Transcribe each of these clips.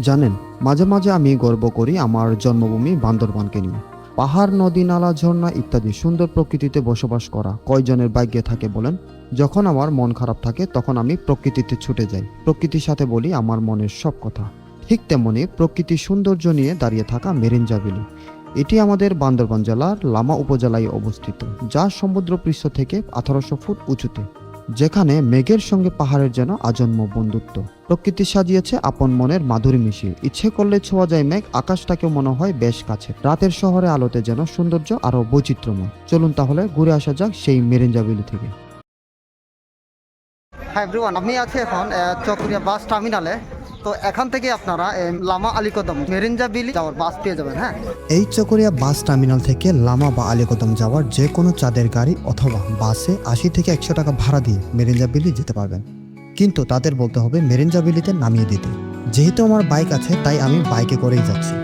জানেন, মাঝে মাঝে আমি গর্ব করি আমার জন্মভূমি বান্দরবানকে নিয়ে। পাহাড়, নদী, নালা, ঝর্ণা ইত্যাদি সুন্দর প্রকৃতিতে বসবাস করা কয়জনের ভাগ্যে থাকে বলেন? যখন আমার মন খারাপ থাকে, তখন আমি প্রকৃতিতে ছুটে যাই। প্রকৃতির সাথে বলি আমার মনের সব কথা। ঠিক তেমনি প্রকৃতির সৌন্দর্য নিয়ে দাঁড়িয়ে থাকা মেরিনজা ভ্যালি এটি আমাদের বান্দরবান জেলার লামা উপজেলায় অবস্থিত, যা সমুদ্রপৃষ্ঠ থেকে আঠারোশো ফুট উঁচুতে। যেখানে মেঘের সঙ্গে পাহাড়ের যেন আজন্ম বন্ধুত্ব। প্রকৃতি সাজিয়েছে আপন মনের মাধুরী মিশিয়ে। ইচ্ছে করলে ছোঁয়া যায় মেঘ আকাশটাকে মনে হয় বেশ কাছে। রাতের শহরে আলোতে যেন সৌন্দর্য আরও বৈচিত্র্যময়। চলুন তাহলে ঘুরে আসা যাক সেই মেরেঞ্জাবিলি থেকে। হ্যাঁ আমি আছি এখন চকরিয়া বাস টার্মিনালে। তো এখান থেকে আপনারা লামা আলিকদম মেরিনজা বিলি যাওয়ার বাস পেয়ে যাবেন হ্যাঁ? এই চকরিয়া বাস টার্মিনাল থেকে লামা বা আলিকদম যাওয়ার যে কোনো চাঁদের গাড়ি অথবা বাসে আশি থেকে একশো টাকা ভাড়া দিয়ে মেরিনজা বিলি যেতে পারবেন। কিন্তু তাদের বলতে হবে মেরিনজা বিলিতে নামিয়ে দিতে। যেহেতু আমার বাইক আছে, তাই আমি বাইকে করেই যাচ্ছি।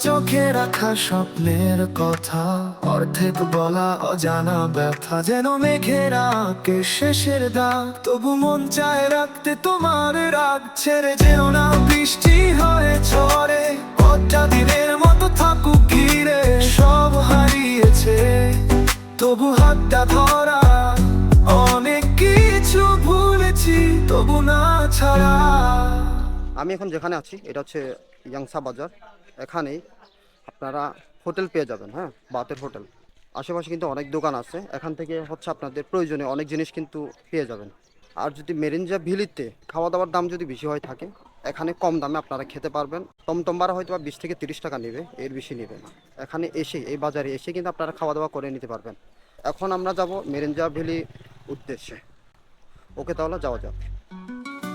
চোখে রাখা স্বপ্নের কথা। অর্ধেক বলা, অজানা ব্যথা। যেন মেঘের আঁকে শেষের দাগ। তবু মন চায় রাখতে তোমার রাগ। ছেড়ে যেও না, বৃষ্টি হয়ে দিনের মতো থাকুক ঘিরে। সব হারিয়েছে, তবু হাতটা ধরা। অনেক কিছু ভুলেছি, তবু না ছাড়া। আমি এখন যেখানে আছি, এটা হচ্ছে ইয়াংসা বাজার। এখানেই আপনারা হোটেল পেয়ে যাবেন হ্যাঁ? বাতের হোটেল। আশেপাশে কিন্তু অনেক দোকান আছে। এখান থেকে হচ্ছে আপনাদের প্রয়োজনে অনেক জিনিস কিন্তু পেয়ে যাবেন। আর যদি মেরিঞ্জা ভিলিতে খাওয়া দাওয়ার দাম যদি বেশি হয়ে থাকে, এখানে কম দামে আপনারা খেতে পারবেন। টমটম ভাড়া হয়তো বা বিশ থেকে তিরিশ টাকা নেবে, এর বেশি নেবে না। এখানে এসে এই বাজারে এসে কিন্তু আপনারা খাওয়া দাওয়া করে নিতে পারবেন। এখন আমরা যাব মেরিঞ্জা ভ্যালি উদ্দেশ্যে। ওকে তাহলে যাওয়া যাক।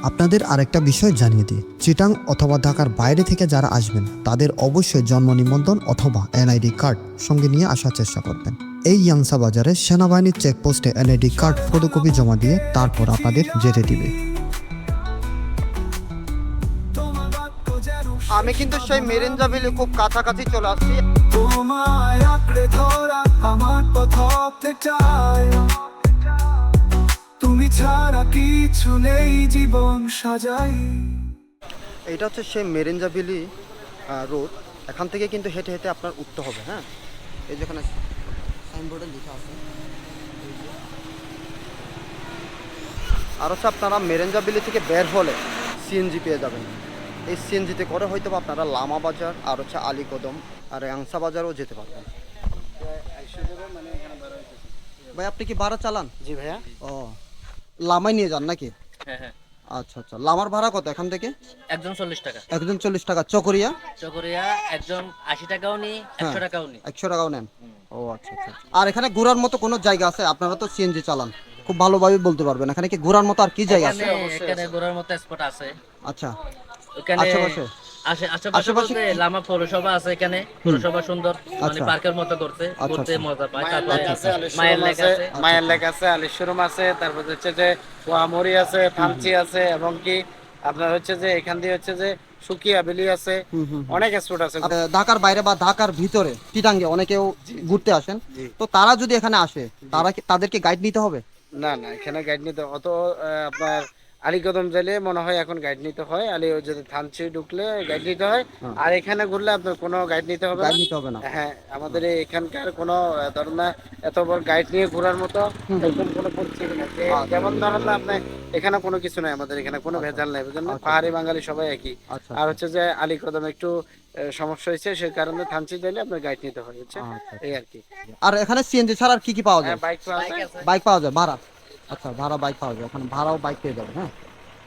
আপনাদের আরেকটা বিষয় জানিয়ে দিই। চিটাং অথবা ঢাকার বাইরে থেকে যারা আসবেন তাদের অবশ্যই জন্ম নিবন্ধন অথবা এনআইডি কার্ড সঙ্গে নিয়ে আসার চেষ্টা করবেন। এই ইয়াংসা বাজারে সেনাবাহিনীর চেকপোস্টে এনআইডি কার্ড ফটোকপি জমা দিয়ে তারপর আপনাদের যেতে দিবে। আমি কিন্তু সেই মেরিঞ্জা ভ্যালি খুব কাছাকাছি চলে আসছি। তোমায় আঁকড়ে ধরা আমার পথে চায় তুমি ছাড়া কিছু নেই জীবন সাজাই। এটা হচ্ছে সেই মেরেঞ্জাবিলি রোড এখান থেকে কিন্তু হেঁটে হেঁটে আপনার উঠতে হবে হ্যাঁ? এই যেখানে সাইনবোর্ডে লেখা আছে আর হচ্ছে আপনারা মেরেঞ্জাবিলি থেকে বের হলে সিএনজি পেয়ে যাবেন। এই সিএনজিতে করে হয়তো বা আপনারা লামা বাজার আর হচ্ছে আলীকদম আর আংসা বাজারও যেতে পারবেন। ভাই আপনি কি ভাড়া চালান? জি ভাইয়া। ও। লামাই নিয়ে যান নাকি? হ্যাঁ হ্যাঁ। আচ্ছা আচ্ছা। লামার ভাড়া কত এখান থেকে? একজন চল্লিশ টাকা। একজন চল্লিশ টাকা। চকরিয়া? চকরিয়া একজন আশি টাকাও নি একশো হ্যাঁ। টাকাও নি একশো টাকাও নেন? ও আচ্ছা আচ্ছা আর এখানে ঘোরার মতো কোনো জায়গা আছে? আপনারা তো সিএনজি চালান। খুব ভালোভাবে বলতে পারবেন। এখানে কি ঘোরার মতো আর কি জায়গা আছে? এখানে ঘোরার মতো স্পট আছে। আচ্ছা। আশেপাশে? আশে আশেপাশে আশেপাশে লামা পৌরসভা আছে এখানে। পৌরসভা সুন্দর মানে আচ্ছা। পার্কের মতো করতে আচ্ছা, ঘুরতে আচ্ছা। মজা পায়। তারপরে মায়ের লেক আছে আছে। মায়ের লেক আছে আলিশোরুম আছে তারপর হচ্ছে যে আছে থানচি আছে এবং কি আপনার হচ্ছে যে এখান দিয়ে হচ্ছে যে সুকিয়া বেলি আছে অনেক স্পট আছে। ঢাকার বাইরে বা ঢাকার ভিতরে চিটাঙ্গে অনেকেও ঘুরতে আসেন। তো তারা যদি এখানে আসে তারা তাদেরকে গাইড নিতে হবে? না না এখানে গাইড নিতে অত আহ, আপনার আলীকদম গেলে মনে হয় এখন গাইড নিতে হয়। আলী যদি থানচি ঢুকলে গাইড নিতে হয়। আর এখানে ঘুরলে আপনার কোনো গাইড নিতে হবে গাইড নিতে হবে না। হ্যাঁ আমাদের এখানকার কোনো ধরেন না এত বড় গাইড নিয়ে ঘোরার মতো এরকম কোনো পরিস্থিতি নেই। আচ্ছা। যেমন ধরেন না আপনি এখানে কোনো কিছু নাই আমাদের এখানে কোনো ভেজাল নাই বুঝলেন? না পাহাড়ি বাঙালি সবাই একই। আচ্ছা। আর হচ্ছে যে আলী কদম একটু সমস্যা হয়েছে সেই কারণে থানচি দিলে আপনার গাইড নিতে হয় হচ্ছে আচ্ছা। এই আর কি। আর এখানে সিএনজি ছাড়া আর কি কি পাওয়া যায়? হ্যাঁ বাইক পাওয়া যায় বাইক পাওয়া যায় ভাড়া? আচ্ছা ভাড়া বাইক পাওয়া যায়। ওখানে ভাড়াও বাইক পেয়ে যাবেন হ্যাঁ?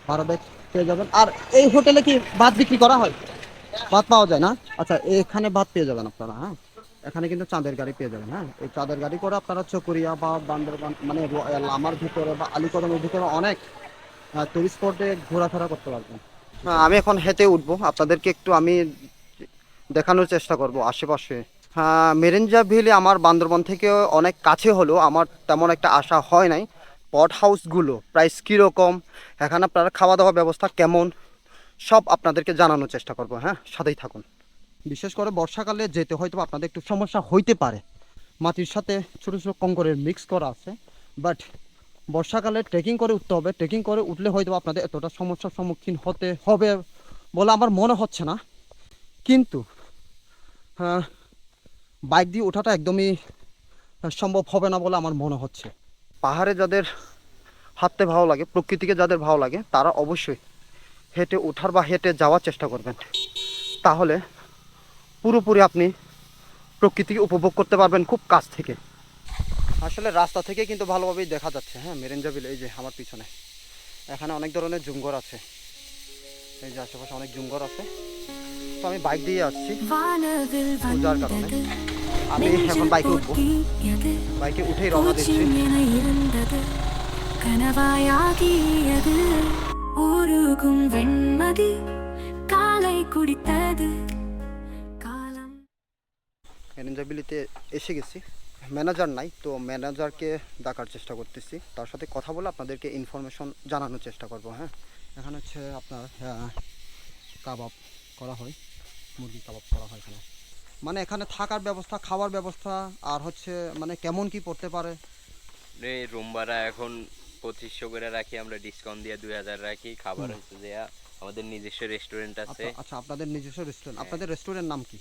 ভাড়া বাইক পেয়ে যাবেন। আর এই হোটেলে কি ভাত বিক্রি করা হয়? ভাত পাওয়া যায় না? আচ্ছা এখানে ভাত পেয়ে যাবেন আপনারা হ্যাঁ? এখানে কিন্তু চাঁদের গাড়ি পেয়ে যাবেন হ্যাঁ? এই চাঁদের গাড়ি করে আপনারা চকরিয়া বা বান্দরবান মানে লামার ভিতরে বা আলিকদমের ভিতরে অনেক টুরিস্ট স্পটে ঘোরাফেরা করতে পারবেন। আমি এখন হেঁটে উঠবো। আপনাদেরকে একটু আমি দেখানোর চেষ্টা করব আশেপাশে। হ্যাঁ মেরেঞ্জা ভিলে আমার বান্দরবন থেকে অনেক কাছে হলো আমার তেমন একটা আশা হয় নাই। পট হাউসগুলো প্রাইস কীরকম, এখানে আপনারা খাওয়া দাওয়া ব্যবস্থা কেমন, সব আপনাদেরকে জানানোর চেষ্টা করব হ্যাঁ? সাথেই থাকুন। বিশেষ করে বর্ষাকালে যেতে হয়তো আপনাদের একটু সমস্যা হইতে পারে। মাটির সাথে ছোটো ছোটো কঙ্করের মিক্স করা আছে বাট বর্ষাকালে ট্রেকিং করে উঠতে হবে। ট্রেকিং করে উঠলে হয়তো আপনাদের এতটা সমস্যার সম্মুখীন হতে হবে বলে আমার মনে হচ্ছে না। কিন্তু হ্যাঁ বাইক দিয়ে ওঠাটা একদমই সম্ভব হবে না বলে আমার মনে হচ্ছে। পাহাড়ে যাদের হাঁটতে ভালো লাগে প্রকৃতিকে যাদের ভালো লাগে তারা অবশ্যই হেঁটে ওঠার বা হেঁটে যাওয়ার চেষ্টা করবেন। তাহলে পুরোপুরি আপনি প্রকৃতিকে উপভোগ করতে পারবেন খুব কাছ থেকে। আসলে রাস্তা থেকে কিন্তু ভালোভাবেই দেখা যাচ্ছে হ্যাঁ মেরেঞ্জা বিল এই যে আমার পিছনে। এখানে অনেক ধরনের জুমঘর আছে। এই যে আশেপাশে অনেক জুঙ্গর আছে। তো আমি বাইক দিয়ে আসছি। যার কারণে। আমি এখন বাইকে উঠবো। বাইকে উঠে রওনা দিচ্ছি। ஊருகும் வெண்மதி காலை குடித்தது এসে গেছি ম্যানেজার নাই তো ম্যানেজারকে ডাকার চেষ্টা করতেছি তার সাথে কথা বলে আপনাদেরকে ইনফরমেশন জানানোর চেষ্টা করব হ্যাঁ এখানে হচ্ছে আপনার কাবাব করা হয় মুরগি কাবাব করা হয় এখানে মানে এখানে থাকার ব্যবস্থা খাওয়ার ব্যবস্থা আর হচ্ছে মানে কেমন কি পড়তে পারে? এই রুম ভাড়া এখন পঁচিশশো করে রাখি আমরা ডিসকাউন্ট দিয়ে দুই হাজার রাখি খাবার হচ্ছে দেয়া আমাদের নিজস্ব রেস্টুরেন্ট আছে। আচ্ছা আচ্ছা আপনাদের নিজস্ব রেস্টুরেন্ট আপনাদের রেস্টুরেন্ট নাম কি?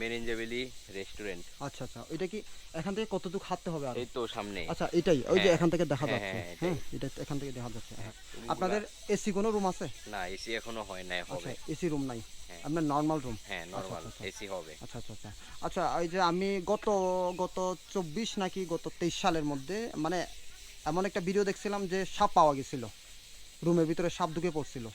মেরিনজাবেলি রেস্টুরেন্ট আচ্ছা আচ্ছা ওইটা কি এখান থেকে কতটুকু হাঁটতে হবে আর? এই তো সামনে। আচ্ছা এটাই ওই যে হ্যাঁ, এখান থেকে দেখা হ্যাঁ, যাচ্ছে। হ্যাঁ, হ্যাঁ এটা এখান থেকে দেখা যাচ্ছে হ্যাঁ। আপনাদের এসি কোনো রুম আছে? না এসি এখনও হয় নাই আচ্ছা হবে। এসি রুম নাই। হ্যাঁ। আপনার নর্মাল রুম হ্যাঁ নরমাল আচ্ছা, এসি হবে। আচ্ছা আচ্ছা আচ্ছা। আচ্ছা এই যে আমি গত গত চব্বিশ নাকি গত তেইশ সালের মধ্যে মানে এমন একটা ভিডিও দেখছিলাম যে সাপ পাওয়া গেছিল। রুমের ভিতরে সাপ ঢুকে পড়ছিল।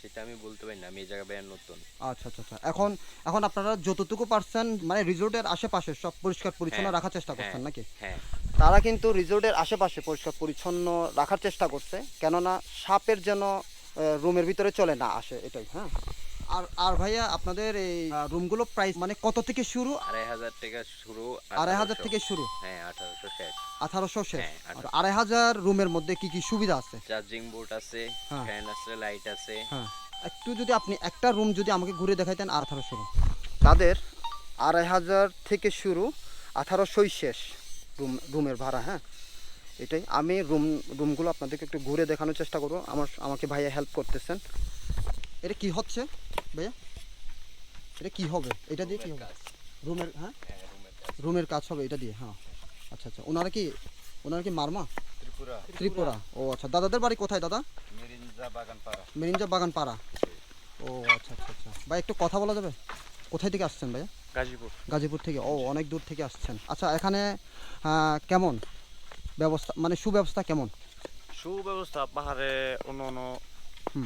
সেটা আমি বলতে পারি না আমি এই জায়গা বের নতুন। আচ্ছা আচ্ছা আচ্ছা। এখন এখন আপনারা যতটুকু পারছেন মানে রিসোর্টের আশেপাশে সব পরিষ্কার পরিচ্ছন্ন হ্যাঁ, রাখার চেষ্টা করছেন হ্যাঁ, নাকি? হ্যাঁ। তারা কিন্তু রিসোর্টের আশেপাশে পরিষ্কার পরিচ্ছন্ন রাখার চেষ্টা করছে কেননা সাপের যেন রুমের ভিতরে চলে না আসে এটাই হ্যাঁ? আর আর ভাইয়া আপনাদের এই রুমগুলো প্রাইস মানে কত থেকে শুরু? আড়াই হাজার টাকা শুরু আড়াই হাজার থেকে শুরু? হ্যাঁ আঠারোশো ষাট আঠারোশো শেষ। হ্যাঁ, আড়াই হাজার রুমের মধ্যে কি কি সুবিধা আছে? চার্জিং বোর্ড আছে। ফ্যান আছে লাইট আছে। হ্যাঁ। একটু যদি আপনি একটা রুম যদি আমাকে ঘুরে দেখাইতেন আঠারোশো রুম তাদের আড়াই হাজার থেকে শুরু আঠারোশোই শেষ রুম রুমের ভাড়া হ্যাঁ। এটাই। আমি রুম রুমগুলো আপনাদেরকে একটু ঘুরে দেখানোর চেষ্টা করব। আমার আমাকে ভাইয়া হেল্প করতেছেন। এটা কি হচ্ছে ভাইয়া? এটা কি হবে? এটা দিয়ে কি হবে? রুমের হ্যাঁ? রুমের কাজ। হবে এটা দিয়ে হ্যাঁ। আচ্ছা আচ্ছা। ওনারা কি ওনারা কি মারমা? ত্রিপুরা। ত্রিপুরা। ও আচ্ছা। দাদাদের বাড়ি কোথায় দাদা? মিরিঞ্জা বাগান পাড়া ও আচ্ছা আচ্ছা আচ্ছা। ভাই একটু কথা বলা যাবে? কোথায় থেকে আসছেন ভাইয়া? গাজীপুর। গাজীপুর থেকে। ও অনেক দূর থেকে আসছেন। আচ্ছা এখানে কেমন? ব্যবস্থা মানে সুব্যবস্থা কেমন? সুব্যবস্থা পাহাড়ে অন্য অন্য।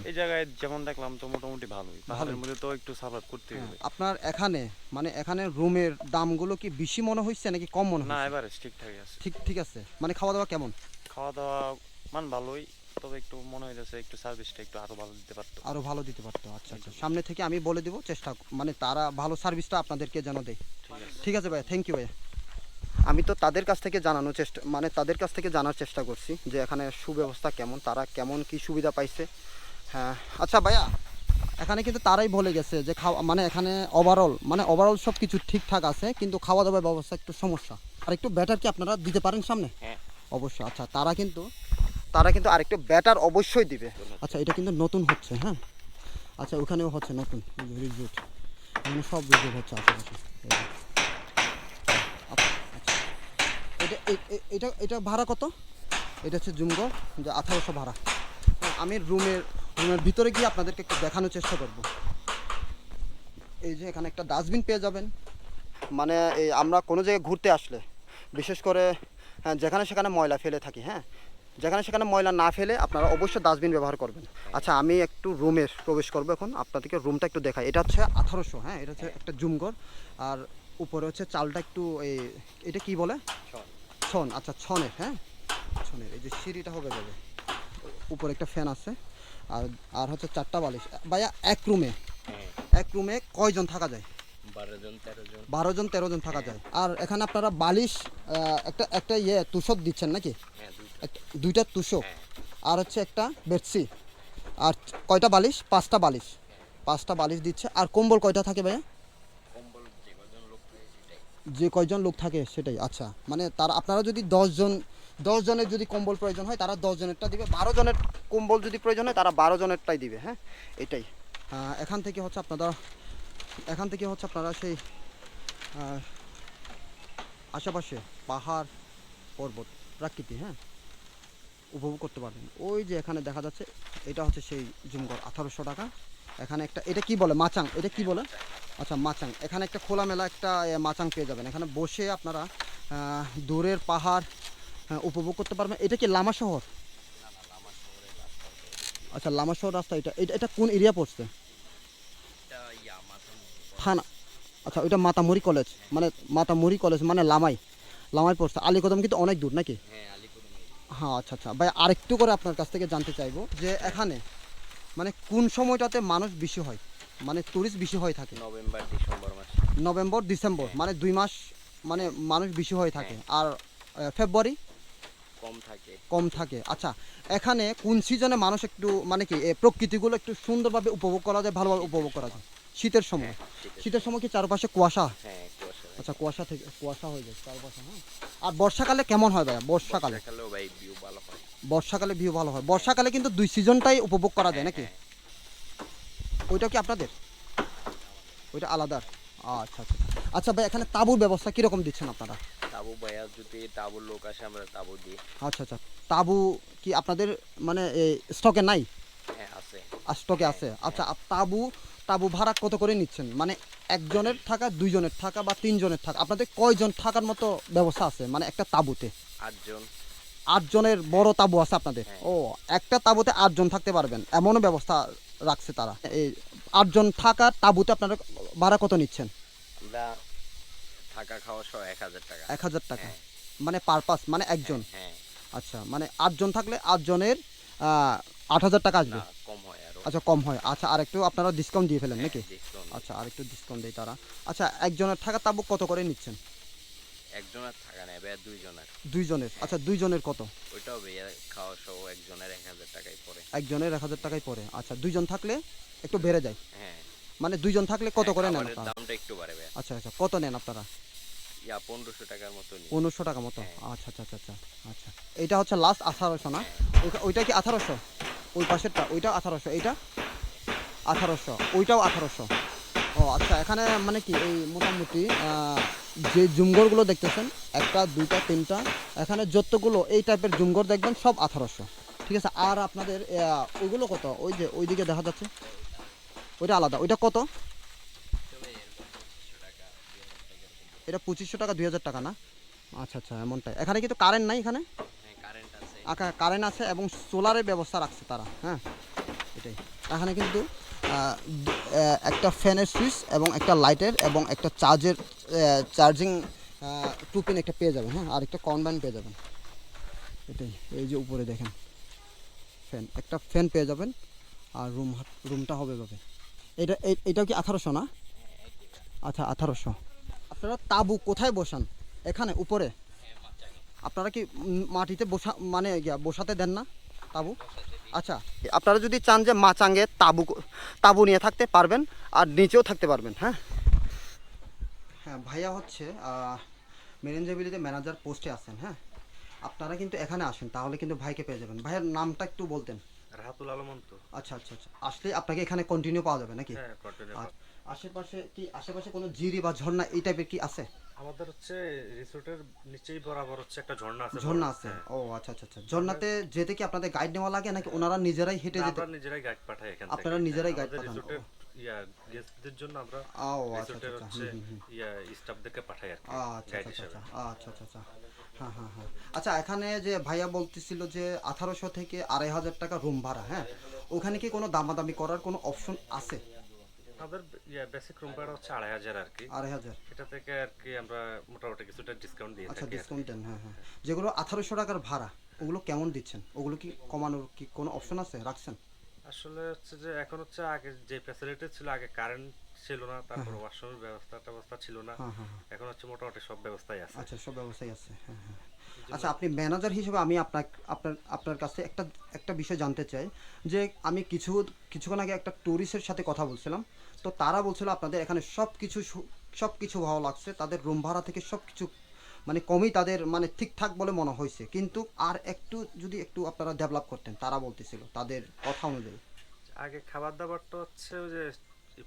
এই জায়গায় যেমন দেখলাম তো মোটামুটি ভালোই। মধ্যে তো একটু সার্ভাইভ করতে হ্যাঁ, হবে। আপনার এখানে মানে এখানে রুমের দামগুলো কি বেশি মনে হচ্ছে নাকি কম মনে না এবারে ঠিকঠাকই আছে। ঠিক ঠিক আছে। মানে খাওয়া দাওয়া কেমন? খাওয়া দাওয়া মান ভালোই তবে একটু মনে হইতেছে একটু সার্ভিসটা একটু আরও ভালো দিতে পারতো। আরও ভালো দিতে পারতো আচ্ছা আচ্ছা। সামনে থেকে আমি বলে দিব চেষ্টা মানে তারা ভালো সার্ভিসটা আপনাদেরকে যেন দেয়। ঠিক আছে। ভাই থ্যাংক ইউ ভাইয়া আমি তো তাদের কাছ থেকে জানানোর চেষ্টা মানে তাদের কাছ থেকে জানার চেষ্টা করছি যে এখানে সুব্যবস্থা কেমন তারা কেমন কি সুবিধা পাইছে। হ্যাঁ আচ্ছা ভাইয়া এখানে কিন্তু তারাই বলে গেছে যে খাওয়া মানে এখানে ওভারঅল মানে ওভারঅল সব কিছু ঠিকঠাক আছে কিন্তু খাওয়া দাওয়ার ব্যবস্থা একটু সমস্যা। আর একটু ব্যাটার কি আপনারা দিতে পারেন সামনে? হ্যাঁ। অবশ্যই আচ্ছা তারা কিন্তু তারা কিন্তু আরেকটু ব্যাটার অবশ্যই দিবে। আচ্ছা এটা কিন্তু নতুন হচ্ছে হ্যাঁ? আচ্ছা ওখানেও হচ্ছে নতুন রিজোর্ট এখানে সব রিজোর্ট হচ্ছে আশেপাশে। আচ্ছা, আচ্ছা। এটা এটা এটা ভাড়া কত? এটা হচ্ছে জুমগড় যে আঠারোশো ভাড়া। আমি রুমের রুমের ভিতরে গিয়ে আপনাদেরকে একটু দেখানোর চেষ্টা করব। এই যে এখানে একটা ডাস্টবিন পেয়ে যাবেন। মানে এই আমরা কোনো জায়গায় ঘুরতে আসলে বিশেষ করে হ্যাঁ, যেখানে সেখানে ময়লা ফেলে থাকি হ্যাঁ? যেখানে সেখানে ময়লা না ফেলে আপনারা অবশ্যই ডাস্টবিন ব্যবহার করবেন। আচ্ছা আমি একটু রুমের প্রবেশ করব এখন আপনাদেরকে রুমটা একটু দেখাই। এটা হচ্ছে আঠারোশো হ্যাঁ? এটা হচ্ছে একটা জুমঘর আর উপরে হচ্ছে চালটা একটু এই এটা কি বলে? ছন। ছন আচ্ছা ছনের হ্যাঁ? ছনের এই যে সিঁড়িটা হবে যাবে উপরে একটা ফ্যান আছে। আর আর হচ্ছে চারটা বালিশ। ভাইয়া এক রুমে। হ্যাঁ। এক রুমে কয়জন থাকা যায়? বারো জন তেরো জন। থাকা যায়। আর এখানে আপনারা বালিশ একটা একটা ইয়ে তুষক দিচ্ছেন নাকি? হ্যাঁ দুইটা। তুষক হ্যাঁ। আর হচ্ছে একটা বেডসি আর কয়টা বালিশ? পাঁচটা বালিশ। পাঁচটা বালিশ দিচ্ছে। আর কম্বল কয়টা থাকে ভাইয়া? যে কয়জন লোক থাকে সেটাই। আচ্ছা। মানে তার আপনারা যদি দশজন দশ জনের যদি কম্বল প্রয়োজন হয়, তারা দশ জনেরটা দিবে। বারো জনের কম্বল যদি প্রয়োজন হয়, তারা বারো জনেরটাই দিবে হ্যাঁ? এটাই। এখান থেকে হচ্ছে আপনারা, এখান থেকে হচ্ছে আপনারা সেই আশেপাশে পাহাড়, পর্বত, প্রাকৃতি হ্যাঁ? উপভোগ করতে পারবেন। ওই যে এখানে দেখা যাচ্ছে, এটা হচ্ছে সেই জুমগড় আঠারোশো টাকা। এখানে একটা, এটা কি বলে? মাচাং, এটা কি বলে? আচ্ছা মাচাং। এখানে একটা খোলামেলা একটা মাচাং পেয়ে যাবেন। এখানে বসে আপনারা দূরের পাহাড় উপভোগ করতে পারবেন। এটা কি লামা শহর? আচ্ছা লামা শহর রাস্তা এটা। এটা- এটা কোন এরিয়া পড়ছে? এটা থানা। আচ্ছা ওইটা মাতামুরি কলেজ। মানে মাতামুরি কলেজ মানে লামাই। লামাই পড়ছে। আলীকদম কিন্তু অনেক দূর নাকি? হ্যাঁ হ্যাঁ আচ্ছা আচ্ছা। ভাই আরেকটু করে আপনার কাছ থেকে জানতে চাইব যে এখানে মানে কোন সময়টাতে মানুষ বেশি হয়? মানে টুরিস্ট বেশি হয়ে থাকে? নভেম্বর ডিসেম্বর মাস। November December. মানে দুই মাস মানে মানুষ বেশি হয়ে থাকে। আর ফেব্রুয়ারি? কম থাকে। কম থাকে। আচ্ছা এখানে কোন সিজনে মানুষ একটু মানে কি প্রকৃতিগুলো একটু সুন্দরভাবে উপভোগ করা যায় ভালোভাবে উপভোগ করা যায়? শীতের সময়? শীতের শীতের সময়। কি চারপাশে কুয়াশা? হ্যাঁ আচ্ছা কুয়াশা থেকে কুয়াশা হয়ে যায় চারপাশে হ্যাঁ? আর বর্ষাকালে কেমন হয় বর্ষাকালে? ভাই ভিউ ভালো হয়। বর্ষাকালে ভিউ ভালো হয়। বর্ষাকালে কিন্তু দুই সিজনটাই উপভোগ করা যায় নাকি? হ্যাঁ, ওইটা কি আপনাদের? ওইটা আলাদা। আচ্ছা আচ্ছা। আচ্ছা ভাই এখানে তাঁবুর ব্যবস্থা কীরকম দিচ্ছেন আপনারা? তাবু ভাইয়া যদি তাবুর লোক আসে আমরা তাবু দিই। আচ্ছা আচ্ছা। তাঁবু কি আপনাদের মানে স্টকে নাই? হ্যাঁ আছে। আর স্টকে আছে? আচ্ছা আর তাঁবু তাঁবু ভাড়া কত করে নিচ্ছেন? মানে একজনের থাকা দুইজনের থাকা বা তিনজনের থাকা? আপনাদের কয়জন থাকার মতো ব্যবস্থা আছে? মানে একটা তাঁবুতে? আটজন। আটজনের বড় তাঁবু আছে আপনাদের? ও একটা তাঁবুতে আটজন থাকতে পারবেন। এমনও ব্যবস্থা রাখছে তারা। এই আটজন থাকার তাঁবুতে আপনারা ভাড়া কত নিচ্ছেন? আমরা থাকা খাওয়া সহ এক হাজার টাকা। এক হাজার টাকা? হ্যাঁ। মানে পারপাস মানে একজন? হ্যাঁ আচ্ছা মানে আটজন থাকলে আটজনের আট হাজার টাকা আসবে? কম হয় আচ্ছা কম হয়। আচ্ছা আর একটু আপনারা ডিসকাউন্ট দিয়ে ফেলেন নাকি? আচ্ছা আর একটু ডিসকাউন্ট দেয় তারা। আচ্ছা একজনের থাকা তাবু কত করে নিচ্ছেন? একজনের থাকা নেই ভাইয়া দুইজনের। দুইজনের? আচ্ছা দুইজনের কত? ওইটাও ভাইয়া খাওয়া সহ একজনের এক হাজার টাকায় পড়ে। একজনের এক হাজার টাকায় পড়ে। আচ্ছা দুইজন থাকলে একটু বেড়ে যায়? হ্যাঁ। মানে দুইজন থাকলে কত হ্যাঁ, করে নেন আপনারা? দামটা একটু বাড়ে ভাইয়া। আচ্ছা আচ্ছা কত নেন আপনারা? ইয়া পনেরোশো টাকার মতো নিই পনেরোশো টাকা মতো? হ্যাঁ। আচ্ছা আচ্ছা আচ্ছা আচ্ছা আচ্ছা। এইটা হচ্ছে লাস্ট আঠারোশো না? ওইটা- ওইটা কি আঠারোশো? ওই পাশেরটা ওইটা আঠারোশো। এইটা? আঠারোশো। ওইটাও আঠারোশো। ও আচ্ছা এখানে মানে কি এই মোটামুটি যে জুমগরগুলো দেখতেছেন একটা দুইটা তিনটা এখানে যতগুলো এই টাইপের জুমগর দেখবেন সব আঠারোশো। ঠিক আছে? আর আপনাদের ওইগুলো কত? ওই যে ওইদিকে দেখা যাচ্ছে। ওইটা আলাদা। ওইটা কত? এটা পঁচিশশো টাকা দুই হাজার টাকা না? আচ্ছা আচ্ছা এমনটাই। এখানে কিন্তু কারেন্ট নাই এখানে? হ্যাঁ কারেন্ট আছে। কারেন্ট আছে এবং সোলারের ব্যবস্থা রাখছে তারা হ্যাঁ? এটাই। এখানে কিন্তু একটা ফ্যানের সুইচ এবং একটা লাইটের এবং একটা চার্জের চার্জিং টু পিন একটা পেয়ে যাবেন হ্যাঁ? আর একটা কনব্যান্ড পেয়ে যাবেন। এটাই এই যে উপরে দেখেন। ফ্যান একটা ফ্যান পেয়ে যাবেন আর রুম রুমটা হবে ভাবে এটা এটাও কি আঠারোশো না? আচ্ছা আঠারোশো। আপনারা তাবু কোথায় বসান? এখানে, উপরে? আপনারা কি মাটিতে বসা মানে বসাতে দেন না তাবু? আচ্ছা আপনারা যদি চান যে মাচাঙ্গে তাবু তাবু নিয়ে থাকতে পারবেন আর নিচেও থাকতে পারবেন হ্যাঁ? হ্যাঁ ভাইয়া হচ্ছে মেরেঞ্জাবিলিতে ম্যানেজার পোস্টে আছেন হ্যাঁ? আপনারা কিন্তু এখানে আসেন, তাহলে কিন্তু ভাইকে পেয়ে যাবেন। ভাইয়ের নামটা একটু বলতেন। রাহাতুল আলমন্ত আচ্ছা আচ্ছা আচ্ছা। আসলে আপনাকে এখানে কন্টিনিউ পাওয়া যাবে নাকি? হ্যাঁ কন্টিনিউ আশেপাশে কি আশেপাশে কোনো জিরি বা ঝর্ণা এই টাইপের কি আছে? আমাদের হচ্ছে রিসোর্টের নিচেই বরাবর হচ্ছে একটা ঝর্ণা আছে। ঝর্ণা আছে? হ্যাঁ। ও আচ্ছা আচ্ছা আচ্ছা। ঝর্ণাতে যেতে কি আপনাদের গাইড নেওয়া লাগে নাকি ওনারা নিজেরাই হেঁটে যেতে? আপনারা নিজেরাই গাইড পাঠায় এখান থেকে। আপনারা নিজেরাই গাইড পাঠান, ইয়া গেস্টদের জন্য আমরা ও আচ্ছা আচ্ছা রিসোর্টের আচ্ছা হচ্ছে। ইয়া স্টাফদেরকে পাঠাই আর কি আচ্ছা আচ্ছা আচ্ছা আচ্ছা হ্যাঁ হ্যাঁ হ্যাঁ। আচ্ছা এখানে যে ভাইয়া বলতেছিল যে আঠারোশো থেকে আড়াই হাজার টাকা রুম ভাড়া হ্যাঁ? ওখানে কি কোনো দামাদামি করার কোনো অপশন আছে? আমাদের ইয়া বেসিক রুম ভাড়া হচ্ছে আড়াই হাজার আর কি। আড়াই হাজার। এটা থেকে আর কি আমরা মোটামুটি কিছুটা ডিসকাউন্ট দিয়ে আচ্ছা। ডিসকাউন্ট দেন হ্যাঁ হ্যাঁ। যেগুলো আঠারোশো টাকার ভাড়া ওগুলো কেমন দিচ্ছেন? ওগুলো কি কমানোর কি কোনো অপশন আছে? রাখছেন? আসলে হচ্ছে যে এখন হচ্ছে আগে যে ফ্যাসিলিটি ছিল আগে কারেন্ট ছিল না তারপর ওয়াশরুমের ব্যবস্থা ব্যবস্থা ছিল না। হ্যাঁ হ্যাঁ হ্যাঁ। এখন হচ্ছে মোটামুটি সব ব্যবস্থাই আছে। আচ্ছা সব ব্যবস্থাই আছে হ্যাঁ হ্যাঁ। আচ্ছা আপনি ম্যানেজার হিসেবে আমি আপনার আপনার আপনার কাছে একটা একটা বিষয় জানতে চাই যে আমি কিছু কিছুক্ষণ আগে একটা ট্যুরিস্টের সাথে কথা বলছিলাম। তো তারা বলছিল আপনাদের এখানে সব কিছু সব কিছু ভালো লাগছে তাদের রুম ভাড়া থেকে সব কিছু মানে কমই তাদের মানে ঠিকঠাক বলে মনে হয়েছে। কিন্তু আর একটু যদি একটু আপনারা ডেভেলপ করতেন তারা বলতেছিল তাদের কথা অনুযায়ী। আগে খাবার দাবারটা হচ্ছে ওই যে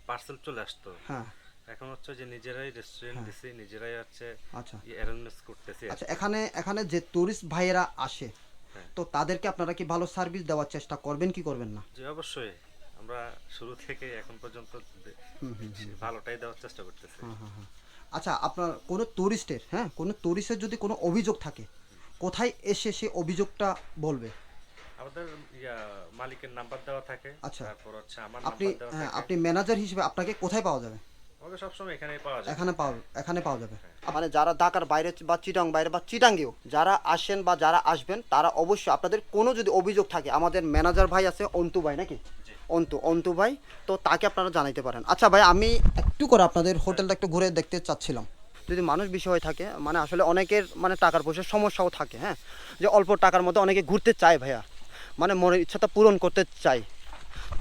পার্সেল চলে আসতো। হ্যাঁ। এখন হচ্ছে যে নিজেরাই রেস্টুরেন্ট দিছি নিজেরাই হচ্ছে আচ্ছা। অ্যারেঞ্জমেন্ট করতেছি আচ্ছা এখানে এখানে যে টুরিস্ট ভাইয়েরা আসে হ্যাঁ। তো তাদেরকে আপনারা কি ভালো সার্ভিস দেওয়ার চেষ্টা করবেন কি করবেন না? যে অবশ্যই। আমরা শুরু থেকে এখন পর্যন্ত ভালোটাই দেওয়ার চেষ্টা করতেছি। আচ্ছা আপনার কোনো টুরিস্টের হ্যাঁ কোনো টুরিস্টের যদি কোনো অভিযোগ থাকে কোথায় এসে সে অভিযোগটা বলবে? আমাদের মালিকের নাম্বার দেওয়া থাকে আচ্ছা। তারপর হচ্ছে আমার আপনি হ্যাঁ আপনি ম্যানেজার হিসেবে আপনাকে কোথায় পাওয়া যাবে? আমাকে সবসময় এখানেই পাওয়া যায় এখানে পাওয়া এখানে পাওয়া যাবে। মানে যারা ঢাকার বাইরে বা চিটাং বাইরে বা চিটাঙ্গেও যারা আসেন বা যারা আসবেন তারা অবশ্যই আপনাদের কোনো যদি অভিযোগ থাকে আমাদের ম্যানেজার ভাই আছে অন্তু ভাই নাকি? অন্তু অন্তু ভাই তো তাকে আপনারা জানাইতে পারেন। আচ্ছা ভাই আমি একটু করে আপনাদের হোটেলটা একটু ঘুরে দেখতে চাচ্ছিলাম। যদি মানুষ বিষয় থাকে মানে আসলে অনেকের মানে টাকার পয়সার সমস্যাও থাকে হ্যাঁ? যে অল্প টাকার মধ্যে অনেকে ঘুরতে চায় ভাইয়া মানে মনের ইচ্ছাটা পূরণ করতে চায়।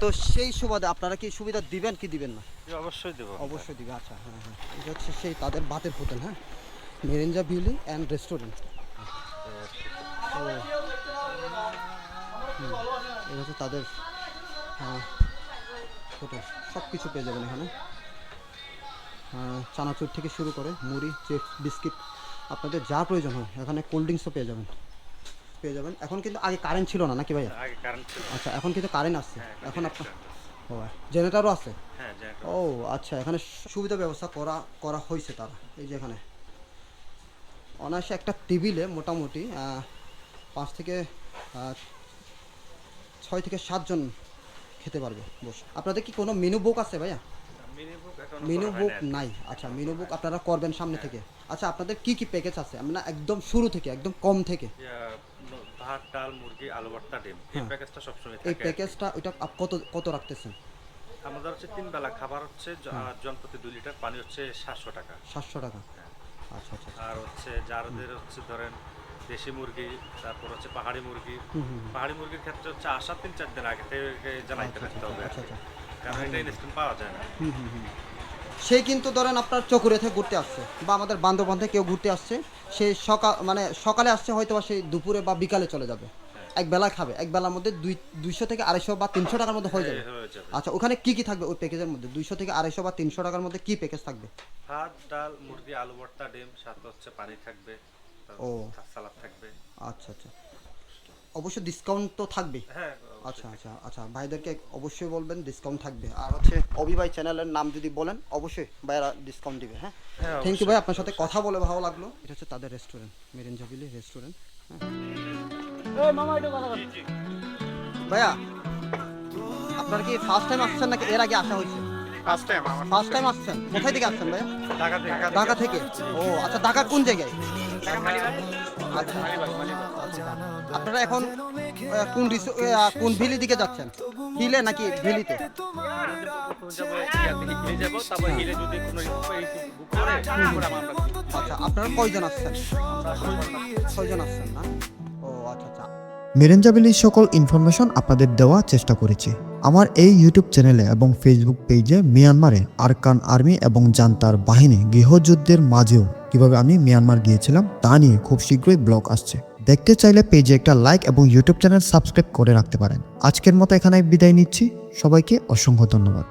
তো সেই সুবাদে আপনারা কি সুবিধা দিবেন কি দিবেন না? অবশ্যই দেবো অবশ্যই দিবে আচ্ছা হ্যাঁ হ্যাঁ এটা হচ্ছে সেই তাদের বাতের হোটেল হ্যাঁ? মেরেঞ্জা ভিলি অ্যান্ড রেস্টুরেন্ট। এটা হচ্ছে তাদের হ্যাঁ, হোটেল সব কিছু পেয়ে যাবেন এখানে। হ্যাঁ, চানাচুর থেকে শুরু করে মুড়ি চিপস বিস্কিট আপনাদের যা প্রয়োজন হয় এখানে কোল্ড ড্রিঙ্কসও পেয়ে যাবেন। পেয়ে যাবেন। এখন কিন্তু আগে কারেন্ট ছিল না নাকি ভাইয়া? আচ্ছা এখন কিন্তু কারেন্ট আসছে। হ্যাঁ, এখন আপনার ও জেনারেটারও আছে? হ্যাঁ ও আচ্ছা এখানে সুবিধা ব্যবস্থা করা করা হয়েছে তারা। এই যে এখানে। অনায়াসে একটা টেবিলে মোটামুটি পাঁচ থেকে ছয় থেকে সাতজন খেতে পারবে। বস আপনাদের কি কোনো মেনু বুক আছে ভাইয়া? Menu book. নাই। আচ্ছা মেনু বুক আপনারা করবেন সামনে থেকে। আচ্ছা আপনাদের কি কি প্যাকেজ আছে? না একদম শুরু থেকে একদম কম থেকে। ভাত ডাল মুরগি আলু ভর্তা ডিম। এই হ্যাঁ। প্যাকেজটা সবসময় এই প্যাকেজটা ওইটা কত কত রাখতেছেন? আমাদের হচ্ছে তিন বেলা খাবার হচ্ছে হ্যাঁ। জনপ্রতি দুই লিটার পানি হচ্ছে সাতশো টাকা। সাতশো টাকা। আচ্ছা আচ্ছা আর হচ্ছে যারদের হচ্ছে ধরেন দেশি মুরগি তারপর হচ্ছে পাহাড়ি মুরগি। পাহাড়ি মুরগির ক্ষেত্রে হচ্ছে আসা তিন চার দিন আগে থেকে জানাইতে রাখতে হবে আর আচ্ছা কি। আচ্ছা কারণ এটা ইনস্ট্যান্ট পাওয়া যায় না। সে কিন্তু ধরেন আপনার চকুরে থেকে ঘুরতে আসছে বা আমাদের বান্ধববান থেকে কেউ ঘুরতে আসছে সে সকাল মানে সকালে আসছে হয়তো বা সেই দুপুরে বা বিকালে চলে যাবে। এক বেলা খাবে এক বেলার মধ্যে দুই দুইশো থেকে আড়াইশো বা তিনশো টাকার মধ্যে হয়ে যাবে। হয়ে যাবে। আচ্ছা ওখানে কি কি থাকবে ওই প্যাকেজের মধ্যে? দুইশো থেকে আড়াইশো বা তিনশো টাকার মধ্যে কি প্যাকেজ থাকবে? ভাত ডাল মুরগি আলু ভর্তা ডিম সাথে হচ্ছে পানি থাকবে। ও। সালাদ থাকবে। আচ্ছা আচ্ছা। অবশ্যই ডিসকাউন্ট তো থাকবে? হ্যাঁ আচ্ছা আচ্ছা আচ্ছা। ভাইদেরকে অবশ্যই বলবেন ডিসকাউন্ট থাকবে। আর হচ্ছে অভিভাই চ্যানেলের নাম যদি বলেন অবশ্যই ভাইরা ডিসকাউন্ট দিবে হ্যাঁ? হ্যাঁ, থ্যাংক ইউ ভাই আপনার সাথে কথা বলে ভালো লাগল। এটা হচ্ছে তাদের রেস্টুরেন্ট মেরিন জাবিলি রেস্টুরেন্ট ভাইয়া আপনার কি ফার্স্ট টাইম আসছেন নাকি এর আগে আসা হয়েছে? ফার্স্ট টাইম ফার্স্ট টাইম আসছেন। কোথায় থেকে আসছেন ভাইয়া? ঢাকা থেকে। ঢাকা থেকে। ও আচ্ছা ঢাকা কোন জায়গায়? আচ্ছা। আপনারা এখন কোন কোন ভিলি দিকে যাচ্ছেন? হিলে নাকি ভিলিতে? আচ্ছা আপনারা কয়জন আসছেন? ছয়জন আসছেন না? ও আচ্ছা আচ্ছা। মেরেঞ্জাবিলির সকল ইনফরমেশন আপনাদের দেওয়ার চেষ্টা করেছি। আমার এই ইউটিউব চ্যানেলে এবং ফেসবুক পেজে মিয়ানমারে আরকান আর্মি এবং জান্তার বাহিনী গৃহযুদ্ধের মাঝেও কীভাবে আমি মিয়ানমার গিয়েছিলাম তা নিয়ে খুব শীঘ্রই ব্লগ আসছে। দেখতে চাইলে পেজে একটা লাইক এবং ইউটিউব চ্যানেল সাবস্ক্রাইব করে রাখতে পারেন। আজকের মতো এখানে বিদায় নিচ্ছি। সবাইকে অসংখ্য ধন্যবাদ।